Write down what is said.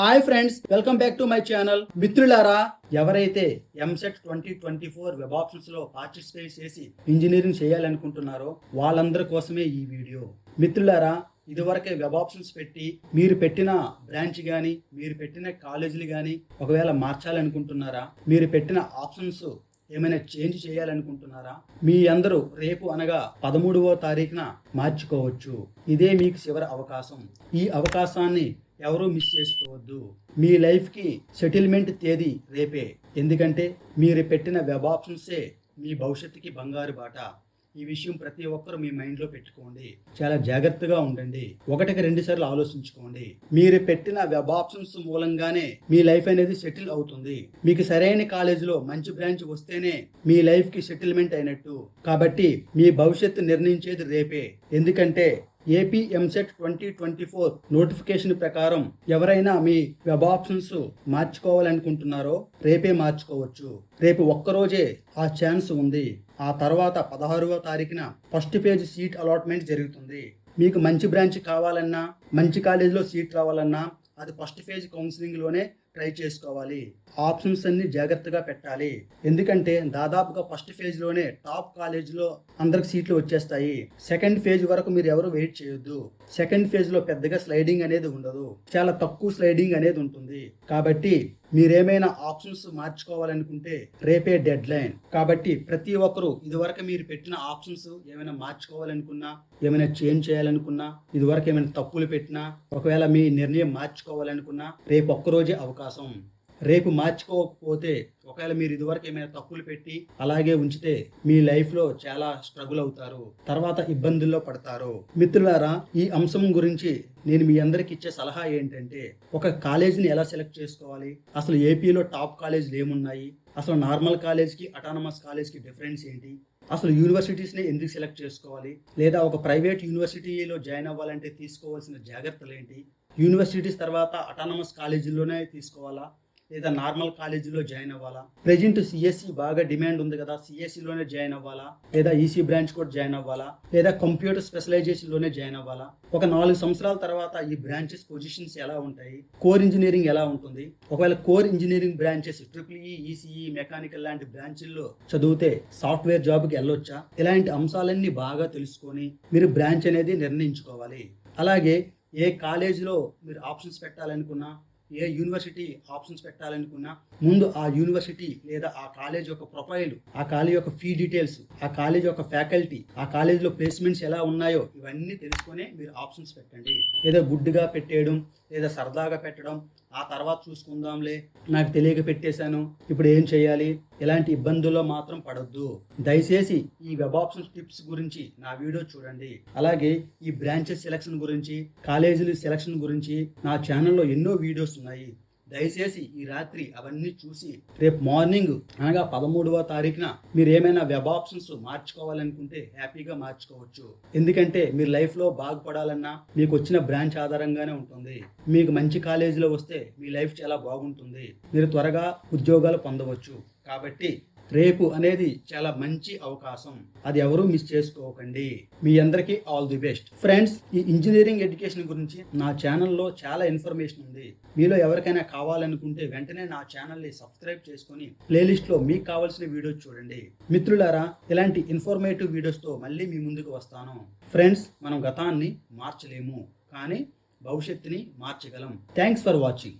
Hi friends welcome back to my channel. మిత్రులారా ఎవరైతే EAMCET twenty twenty four web ఆప్షన్స్లో participate చేసి engineering చేయాలనుకుంటున్నారో వాళ్ళందరి కోసమే ఈ వీడియో. మిత్రులారా ఇదివరకే వెబ్ ఆప్షన్స్ పెట్టి మీరు పెట్టిన బ్రాంచ్ కానీ మీరు పెట్టిన కాలేజీలు కానీ ఒకవేళ మార్చాలనుకుంటున్నారా మీరు పెట్టిన ఆప్షన్స్ ఏమైనా చేంజ్ చేయాలనుకుంటున్నారా మీ అందరూ రేపు అనగా పదమూడవ తారీఖున మార్చుకోవచ్చు. ఇదే మీకు చివరి అవకాశం. ఈ అవకాశాన్ని ఎవరూ మిస్ చేసుకోవద్దు. మీ లైఫ్కి సెటిల్మెంట్ తేదీ రేపే. ఎందుకంటే మీరు పెట్టిన వెబ్ ఆప్షన్సే మీ భవిష్యత్తుకి బంగారు బాట. ఈ విషయం ప్రతి ఒక్కరు మీ మైండ్లో పెట్టుకోండి. చాలా జాగ్రత్తగా ఉండండి. ఒకటికి రెండు సార్లు ఆలోచించుకోండి. మీరు పెట్టిన వెబ్ ఆప్షన్స్ మూలంగానే మీ లైఫ్ అనేది సెటిల్ అవుతుంది. మీకు సరైన కాలేజీలో మంచి బ్రాంచ్ వస్తేనే మీ లైఫ్కి సెటిల్మెంట్ అయినట్టు. కాబట్టి మీ భవిష్యత్తు నిర్ణయించేది రేపే. ఎందుకంటే AP EAMCET twenty twenty four notification ప్రకారం ఎవరైనా మీ వెబ్ ఆప్షన్స్ మార్చుకోవాలనుకుంటున్నారో రేపే మార్చుకోవచ్చు. రేపు ఒక్కరోజే ఆ ఛాన్స్ ఉంది. ఆ తర్వాత పదహారవ తారీఖున ఫస్ట్ పేజ్ సీట్ అలాట్మెంట్ జరుగుతుంది. మీకు మంచి బ్రాంచ్ కావాలన్నా మంచి కాలేజీలో సీట్ రావాలన్నా అది ఫస్ట్ ఫేజ్ కౌన్సిలింగ్లోనే ట్రై చేసుకోవాలి. ఆప్షన్స్ అన్ని జాగ్రత్తగా పెట్టాలి. ఎందుకంటే దాదాపుగా ఫస్ట్ ఫేజ్లోనే టాప్ కాలేజ్లో అందరికి సీట్లు వచ్చేస్తాయి. సెకండ్ ఫేజ్ వరకు మీరు ఎవరు వెయిట్ చేయొద్దు. సెకండ్ ఫేజ్లో పెద్దగా స్లైడింగ్ అనేది ఉండదు. చాలా తక్కువ స్లైడింగ్ అనేది ఉంటుంది. కాబట్టి మీరేమైనా ఆప్షన్స్ మార్చుకోవాలనుకుంటే రేపే డెడ్ లైన్ కాబట్టి ప్రతి ఒక్కరూ ఇదివరకు మీరు పెట్టిన ఆప్షన్స్ ఏమైనా మార్చుకోవాలనుకున్నా ఏమైనా చేంజ్ చేయాలనుకున్నా ఇదివరకు ఏమైనా తప్పులు పెట్టినా ఒకవేళ మీ నిర్ణయం మార్చుకోవాలనుకున్నా రేపు ఒక్కరోజే అవకాశం. రేపు మార్చుకోకపోతే ఒకవేళ మీరు ఇదివరకు ఏమైనా తప్పులు పెట్టి అలాగే ఉంచితే మీ లైఫ్లో చాలా స్ట్రగుల్ అవుతారు. తర్వాత ఇబ్బందుల్లో పడతారు. మిత్రులారా ఈ అంశం గురించి నేను మీ అందరికి ఇచ్చే సలహా ఏంటంటే ఒక కాలేజీని ఎలా సెలెక్ట్ చేసుకోవాలి? అసలు ఏపీలో టాప్ కాలేజీలు ఏమున్నాయి? అసలు నార్మల్ కాలేజ్కి అటానమస్ కాలేజ్కి డిఫరెన్స్ ఏంటి? అసలు యూనివర్సిటీస్ని ఎందుకు సెలెక్ట్ చేసుకోవాలి? లేదా ఒక ప్రైవేట్ యూనివర్సిటీలో జాయిన్ అవ్వాలంటే తీసుకోవాల్సిన జాగ్రత్తలు ఏంటి? యూనివర్సిటీస్ తర్వాత అటానమస్ కాలేజీలోనే తీసుకోవాలా? లేదా నార్మల్ కాలేజీలో జాయిన్ అవ్వాలా? ప్రెజెంట్ సిఎస్సి బాగా డిమాండ్ ఉంది కదా సిఎస్సిలోనే జాయిన్ అవ్వాలా? లేదా ఈసీ బ్రాంచ్ కూడా జాయిన్ అవ్వాలా? లేదా కంప్యూటర్ స్పెషలైజేషన్లోనే జాయిన్ అవ్వాలా? ఒక నాలుగు సంవత్సరాల తర్వాత ఈ బ్రాంచెస్ పొజిషన్స్ ఎలా ఉంటాయి? కోర్ ఇంజనీరింగ్ ఎలా ఉంటుంది? ఒకవేళ core engineering branches triple E ECE mechanical లాంటి బ్రాంచ్ల్లో చదివితే సాఫ్ట్వేర్ జాబ్కి వెళ్ళొచ్చా? ఇలాంటి అంశాలన్నీ బాగా తెలుసుకొని మీరు బ్రాంచ్ అనేది నిర్ణయించుకోవాలి. అలాగే ఏ కాలేజీలో మీరు ఆప్షన్స్ పెట్టాలనుకున్నా ఏ యూనివర్సిటీ ఆప్షన్స్ పెట్టాలనుకున్నా ముందు ఆ యూనివర్సిటీ లేదా ఆ కాలేజ్ యొక్క ప్రొఫైల్ ఆ కాలేజ్ యొక్క ఫీ డీటెయిల్స్ ఆ కాలేజ్ యొక్క ఫ్యాకల్టీ ఆ కాలేజ్లో ప్లేస్మెంట్స్ ఎలా ఉన్నాయో ఇవన్నీ తెలుసుకొని మీరు ఆప్షన్స్ పెట్టండి. ఏదో గుడ్డుగా పెట్టేయడం లేదా సరదాగా పెట్టడం ఆ తర్వాత చూసుకుందాంలే. నాకు తెలియక పెట్టేశాను. ఇప్పుడు ఏం చేయాలి? ఇలాంటి ఇబ్బందుల్లో మాత్రం పడద్దు. దయచేసి ఈ వెబ్ ఆప్షన్ టిప్స్ గురించి నా వీడియో చూడండి. అలాగే ఈ బ్రాంచెస్ సెలక్షన్ గురించి కాలేజీల సెలక్షన్ గురించి నా ఛానల్లో ఎన్నో వీడియోస్ ఉన్నాయి. దయచేసి ఈ రాత్రి అవన్నీ చూసి రేపు మార్నింగ్ అనగా పదమూడవ తారీఖున మీరు ఏమైనా వెబ్ ఆప్షన్స్ మార్చుకోవాలనుకుంటే హ్యాపీగా మార్చుకోవచ్చు. ఎందుకంటే మీరు లైఫ్లో బాగుపడాలన్నా మీకు వచ్చిన బ్రాంచ్ ఆధారంగానే ఉంటుంది. మీకు మంచి కాలేజీలో వస్తే మీ లైఫ్ చాలా బాగుంటుంది. మీరు త్వరగా ఉద్యోగాలు పొందవచ్చు. కాబట్టి రేపు అనేది చాలా మంచి అవకాశం. అది ఎవరూ మిస్ చేసుకోకండి. మీ అందరికీ ఆల్ ది బెస్ట్. ఫ్రెండ్స్ ఈ ఇంజనీరింగ్ ఎడ్యుకేషన్ గురించి నా ఛానల్లో చాలా ఇన్ఫర్మేషన్ ఉంది. మీలో ఎవరికైనా కావాలనుకుంటే వెంటనే నా ఛానల్ని సబ్స్క్రైబ్ చేసుకొని ప్లేలిస్ట్లో మీకు కావాల్సిన వీడియోస్ చూడండి. మిత్రులారా ఇలాంటి ఇన్ఫర్మేటివ్ వీడియోస్తో మళ్ళీ మీ ముందుకు వస్తాను. ఫ్రెండ్స్ మనం గతాన్ని మార్చలేము. కానీ భవిష్యత్తుని మార్చగలం. Thanks for watching.